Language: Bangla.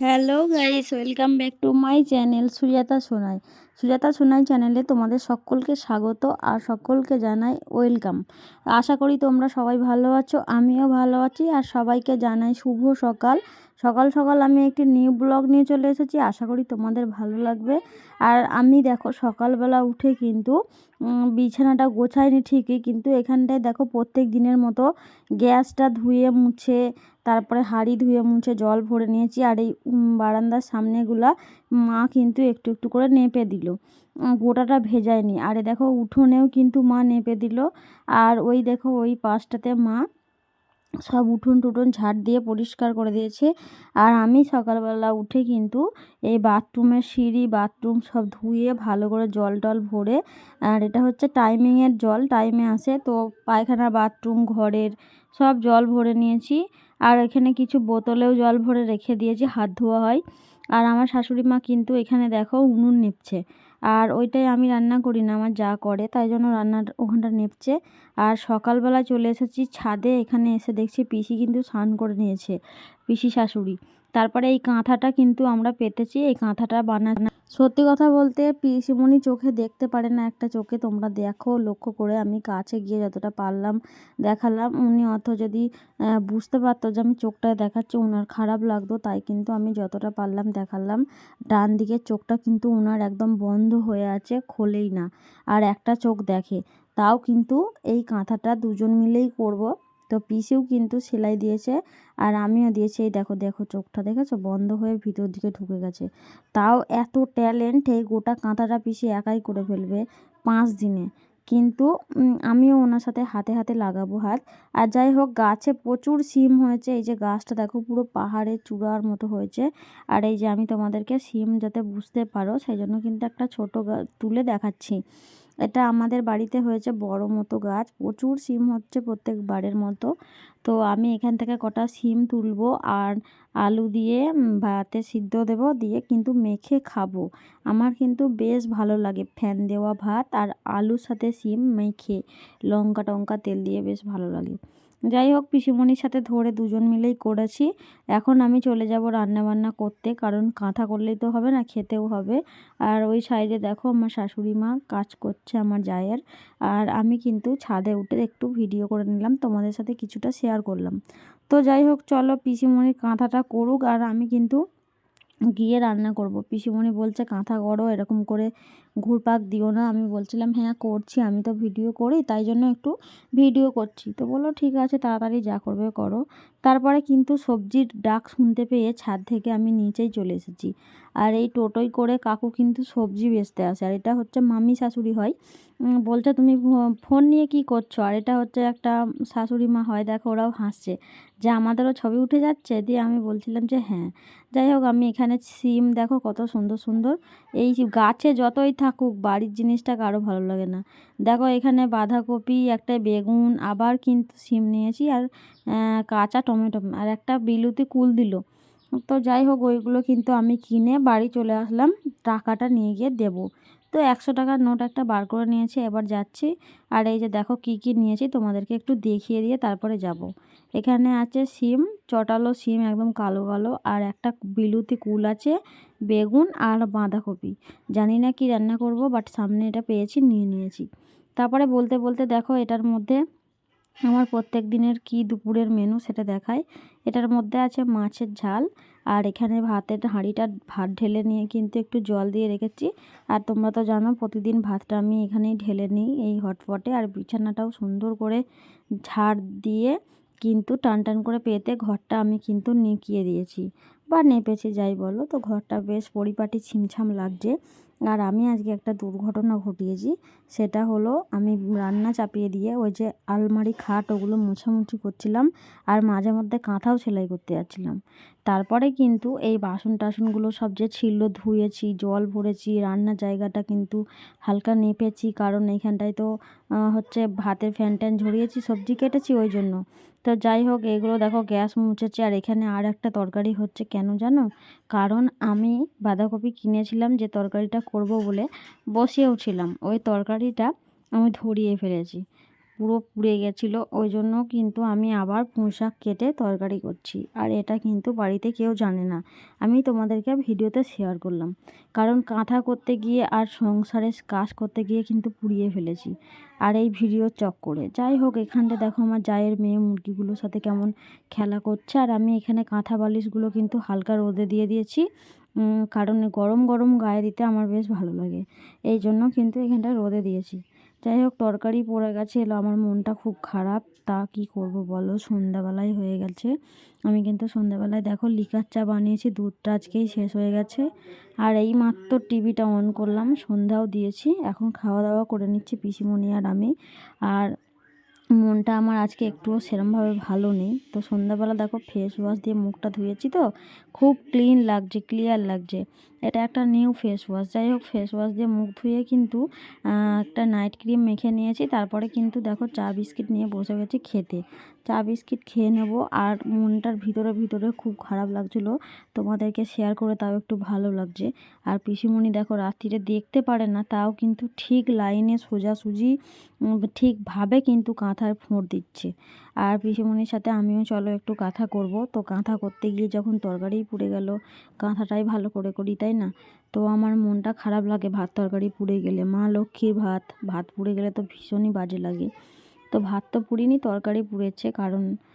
Hello guys welcome back to my channel Sujata Sonai Sujata Sonai চ্যানেলে তোমাদের সকলকে স্বাগত আর সকলকে জানাই ওয়েলকাম। আশা করি তোমরা সবাই ভালো আছো, আমিও ভালো আছি আর সবাইকে জানাই শুভ সকাল। সকাল সকাল আমি একটি নিউ ব্লগ নিয়ে চলে এসেছি, আশা করি তোমাদের ভালো লাগবে। আর আমি দেখো সকালবেলা উঠে কিন্তু বিছানাটা গোছাইনি ঠিকই, কিন্তু এখানটায় দেখো প্রত্যেক দিনের মতো গ্যাসটা ধুয়ে মুছে, তারপরে হাঁড়ি ধুয়ে মুছে জল ভরে নিয়েছি আর এই বারান্দার সামনেগুলা মা কিন্তু একটু একটু করে নেপে দিল। গোটাটা ভেজায়নি। আরে দেখো, উঠোনেও কিন্তু মা নেপে দিল। আর ওই দেখো, ওই পাশটাতে মা সব উঠোন টুটুন ঝাড় দিয়ে পরিষ্কার করে দিয়েছে। আর আমি সকালবেলা উঠে কিন্তু এই বাথরুমের সিঁড়ি, বাথরুম সব ধুয়ে ভালো করে জল টল ভরে, আর এটা হচ্ছে টাইমিংয়ের জল টাইমে আসে তো পায়খানা, বাথরুম, ঘরের সব জল ভরে নিয়েছি। আর এখানে কিছু বোতলেও জল ভরে রেখে দিয়েছি, হাত ধোয়া হয়। আর আমার শাশুড়ি মা কিন্তু এখানে দেখো উনুন নিপছে। আর ওইটাই আমি রান্না করি না, আমার যা করে তাই জন্য রান্নার ওখানটা নেপছে। আর সকালবেলা চলে এসেছি ছাদে, এখানে এসে দেখছি পিসি কিন্তু স্নান করে নিয়েছে, পিসি শাশুড়ি। তারপরে এই কাঁথাটা কিন্তু আমরা পেতেছি, এই কাঁথাটা বানা সত্যি কথা বলতে পিসিমণি চোখে দেখতে পারে না একটা চোখে, তোমরা দেখো। লক্ষ্য করে আমি কাছে গিয়ে যতটা পারলাম দেখালাম। উনি অত যদি বুঝতে পারতো যে আমি চোখটায় দেখাচ্ছি ওনার খারাপ লাগতো, তাই কিন্তু আমি যতটা পারলাম দেখালাম। ডান দিকের চোখটা কিন্তু ওনার একদম বন্ধ হয়ে আছে, খোলেই না। আর একটা চোখ দেখে, তাও কিন্তু এই কাঁথাটা দুজন মিলেই করব। তো পিসেও কিন্তু সেলাই দিয়েছে আর আমিও দিয়েছি। এই দেখো দেখো চোখটা দেখেছ? বন্ধ হয়ে ভিতর দিকে ঢুকে গেছে। তাও এত ট্যালেন্ট, এই গোটা কাঁথাটা পিসি একাই করে ফেলবে পাঁচ দিনে। কিন্তু আমিও ওনার সাথে হাতে হাতে লাগাবো হাত। আর যাই হোক, গাছে প্রচুর সিম হয়েছে। এই যে গাছটা দেখো, পুরো পাহাড়ের চূড়ার মতো হয়েছে। আর এই যে আমি তোমাদেরকে সিম যাতে বুঝতে পারো, সেই জন্য কিন্তু একটা ছোটো তুলে দেখাচ্ছি। এটা আমাদের বাড়িতে হয়েছে বড় মতো গাছ, প্রচুর সিম হচ্ছে প্রত্যেক বারের মতো। তো আমি এখান থেকে কটা সিম তুলবো আর আলু দিয়ে ভাতে সিদ্ধ দেব দিয়ে কিন্তু মেখে খাব। আমার কিন্তু বেশ ভালো লাগে ফ্যান দেওয়া ভাত আর আলুর সাথে সিম মেখে লঙ্কা টঙ্কা তেল দিয়ে বেশ ভালো লাগে। যাই হোক, পিসিমণির সাথে ধরে দুজন মিলেই করেছি। এখন আমি চলে যাব রান্না বান্না করতে, কারণ কাঁথা করলেই তো হবে না, খেতেও হবে। আর ওই সাইডে দেখো আমার শাশুড়ি মা কাজ করছে আমার জায়ের। আর আমি কিন্তু ছাদে উঠে একটু ভিডিও করে নিলাম, তোমাদের সাথে কিছুটা শেয়ার করলাম। তো যাই হোক, চলো পিসিমণির কাঁথাটা করুক আর আমি কিন্তু গিয়ে রান্না করব। পিসিমণি বলছে, কাঁথা করো এরকম করে ঘুরপাক দিও না। আমি বলছিলাম হ্যাঁ করছি। আমি তো ভিডিও করি, তাই জন্য একটু ভিডিও করছি। তো বলল, ঠিক আছে, তাড়াতাড়ি যা করবে, করো। তারপরে কিন্তু সবজির ডাক শুনতে পেয়ে ছাদ থেকে আমি নিচেই চলে এসেছি। আর এই টোটোই করে কাকু কিন্তু সবজি বেচতে আসে। আর এটা হচ্ছে মামি শাশুড়ি হয়। বলছে, তুমি ফোন নিয়ে কি করছ? আর এটা হচ্ছে একটা শাশুড়ি মা হয়, দেখো ওরাও হাসছে। যে, আমাদেরও ছবি উঠে যাচ্ছে? দিয়ে আমি বলছিলাম যে হ্যাঁ। যাই হোক, আমি এখানে সিম, দেখো কত সুন্দর সুন্দর। এই গাছে যতই থাকুক, বাড়ির জিনিসটা কারও ভালো লাগে না। দেখো, এখানে বাঁধাকপি, একটা বেগুন, আবার কিন্তু সিম নিয়েছি। আর কাঁচা টমেটো, আর একটা বিলুতি কুল দিল। তো যাই হোক, ওইগুলো কিন্তু আমি কিনে বাড়ি চলে আসলাম, টাকাটা নিয়ে গিয়ে দেবো। তো একশো টাকার নোট একটা বার করে নিয়েছি, এবার যাচ্ছি। আর এই যে দেখো কি কি নিয়েছি, তোমাদেরকে একটু দেখিয়ে দিয়ে তারপরে যাব। এখানে আছে সিম, চটালো সিম একদম কালো কালো, আর একটা বিলুতি কুল আছে, বেগুন আর বাঁধাকপি। জানি না কি রান্না করব, বাট সামনে এটা পেয়েছি, নিয়ে নিয়েছি। তারপরে বলতে বলতে দেখো এটার মধ্যে আমার প্রত্যেক দিনের কি দুপুরের মেনু সেটা দেখায় এটার মধ্যে আছে মাছের ঝাল, আর এখানে ভাতের হাঁড়িটা ভাত ঢেলে নিয়ে কিন্তু একটু জল দিয়ে রেখেছি। আর তোমরা তো জানো প্রতিদিন ভাতটা আমি এখানেই ঢেলে নিই এই হটপটে আর বিছানাটাও সুন্দর করে ঝাড় দিয়ে কিন্তু টান টান করে পেতে ঘরটা আমি কিন্তু নিকিয়ে দিয়েছি। বা নেপেছি, যাই বলো। তো ঘরটা বেশ পরিপাটি ছিমছাম লাগছে। আর আমি আজকে একটা দুর্ঘটনা ঘটিয়েছি। সেটা হলো, আমি রান্না চাপিয়ে দিয়ে ওই যে আলমারি খাট ওগুলো মুছামুছি করছিলাম আর মাঝে মধ্যে কাঁথাও সেলাই করতে যাচ্ছিলাম। তারপরে কিন্তু এই বাসন টাসনগুলো সব যে ছিল ধুয়েছি, জল ভরেছি, রান্নার জায়গাটা কিন্তু হালকা নেপেছি। কারণ এইখানটায় তো হচ্ছে ভাতের ফ্যান ট্যান ঝরিয়েছি, সবজি কেটেছি ওই জন্য। তো যাই হোক, এগুলো দেখো গ্যাস মুছেছে আর এখানে আর একটা তরকারি হচ্ছে কেন জানো? কারণ আমি বাঁধাকপি কিনেছিলাম যে তরকারিটা করব বলে বসিয়েও ছিলাম। ওই তরকারিটা আমি ধরিয়ে ফেলেছি। পুরো পুড়ে গেছিল, ওই জন্য কিন্তু আমি আবার পুঁই শাক কেটে তরকারি করছি। আর এটা কিন্তু বাড়িতে কেউ জানে না। আমি তোমাদেরকে ভিডিওতে শেয়ার করলাম। কারণ কাঁথা করতে গিয়ে আর সংসারে কাজ করতে গিয়ে কিন্তু পুড়িয়ে ফেলেছি। আর এই ভিডিওর চক্করে যাই হোক, এখানটা দেখো আমার জায়ের মেয়ে মুরগিগুলোর সাথে কেমন খেলা করছে। আর আমি এখানে কাঁথা বালিশগুলো কিন্তু হালকা রোদে দিয়ে দিয়েছি। কারণ গরম গরম গায়ে দিতে আমার বেশ ভালো লাগে। এই জন্য কিন্তু এখানটা রোদে দিয়েছি। যাই হোক, তরকারি পড়ে গেছে, এলো আমার মনটা খুব খারাপ। তা কি করব বলো? সন্ধ্যাবেলায় হয়ে গেছে। আমি কিন্তু সন্ধ্যাবেলায় দেখো লিকার চা বানিয়েছি, দুধটা আজকেই শেষ হয়ে গেছে। আর এই মাত্র টিভিটা অন করলাম, সন্ধ্যাও দিয়েছি। এখন খাওয়া দাওয়া করে নিচ্ছি পিসিমণি আর আমি। আর মনটা আমার আজকে একটুও সেরমভাবে ভালো নেই। তো সন্ধ্যাবেলা দেখো ফেস ওয়াশ দিয়ে মুখটা ধুয়েছি তো, খুব ক্লিন লাগছে, ক্লিয়ার লাগছে। এটা একটা নিউ ফেস ওয়াশ যাই হোক ফেস ওয়াশ দিয়ে মুখ ধুয়ে কিন্তু একটা নাইট ক্রিম মেখে নিয়েছি। তারপরে কিন্তু দেখো চা বিস্কিট নিয়ে বসে গেছি খেতে। চা বিস্কিট খেয়ে নেব। আর মনটার ভিতরে ভিতরে খুব খারাপ লাগছিল। তোমাদেরকে শেয়ার করে তাও একটু ভালো লাগছে। আর পিসিমণি দেখো রাত্রিরে দেখতে পারে না, তাও কিন্তু ঠিক লাইনে সোজাসুজি ঠিকভাবে কিন্তু কাঁথার ফোঁড় দিচ্ছে। আর পিসিমণির সাথে আমিও চলো একটু কাঁথা করব। তো কাঁথা করতে গিয়ে যখন তরকারি পুড়ে গেল, কাঁথাটাই ভালো করে করি। তাই না? তো আমার মনটা খারাপ লাগে, ভাত তরকারি পুড়ে গেলে। মা লক্ষ্মীর ভাত ভাত পুড়ে গেলে তো ভীষণই বাজে লাগে। তো ভাত তো পুড়িনি, তরকারি পুড়েছে, কারণ